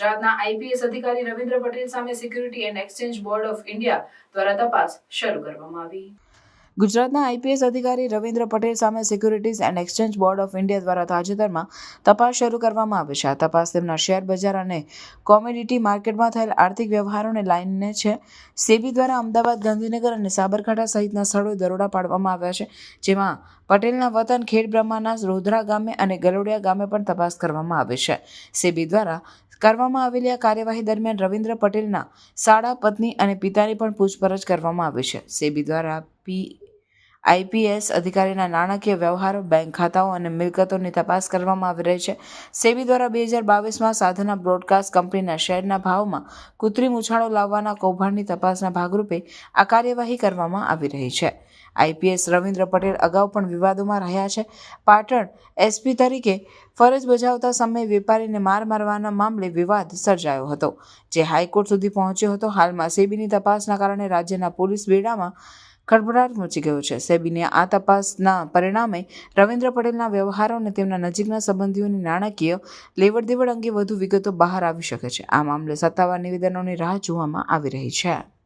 ગુજરાતના આઈપીએસ અધિકારી રવિન્દ્ર પટેલ સામે security and exchange board of India દ્વારા તપાસ શરૂ કરવામાં આવી. ગુજરાતના આઈપીએસ અધિકારી રવિન્દ્ર પટેલ સામે securities and exchange board of India દ્વારા તાજેતરમાં તપાસ શરૂ કરવામાં આવી છે. આ તપાસ તેમના શેર બજાર અને કોમોડિટી માર્કેટમાં થયેલ આર્થિક વ્યવહારોને લાઇનને છે. સેબી દ્વારા અમદાવાદ, ગાંધીનગર અને સાબરકાંઠા સહિતના સ્થળોએ દરોડા પાડવામાં આવ્યા છે, જેમાં પટેલના વતન ખેડ બ્રહ્માના રોધરા ગામે અને ગલોડિયા ગામે પણ તપાસ કરવામાં આવી છે. સેબી દ્વારા કરવામાં આવેલી આ કાર્યવાહી દરમિયાન રવિન્દ્ર પટેલના સાડા પત્ની અને પિતાની પણ પૂછપરછ કરવામાં આવી છે. સેબી દ્વારા પી આઈપીએસ અધિકારીના નાણાકીય વ્યવહારો, બેંક ખાતાઓ અને મિલકતોની તપાસ કરવામાં આવી રહી છે. સેબી દ્વારા બે હજાર બાવીસમાં સાધના બ્રોડકાસ્ટ કંપનીના શેરના ભાવમાં કૃત્રિમ ઉછાળો લાવવાના કૌભાંડની તપાસના ભાગરૂપે આ કાર્યવાહી કરવામાં આવી રહી છે. આઈપીએસ રવિન્દ્ર પટેલ અગાઉ પણ વિવાદોમાં રહ્યા છે. પાટણ એસપી તરીકે ફરજ બજાવતા સમયે વેપારીને માર મારવાના મામલે વિવાદ સર્જાયો હતો, જે હાઈકોર્ટ સુધી પહોંચ્યો હતો. હાલમાં સેબીની તપાસના કારણે રાજ્યના પોલીસ બેડામાં ખળભળાટ મચી ગયો છે. સેબીની આ તપાસના પરિણામે રવિન્દ્ર પટેલના વ્યવહારો અને તેમના નજીકના સંબંધીઓની નાણાકીય લેવડ દેવડ અંગે વધુ વિગતો બહાર આવી શકે છે. આ મામલે સત્તાવાર નિવેદનોની રાહ જોવામાં આવી રહી છે.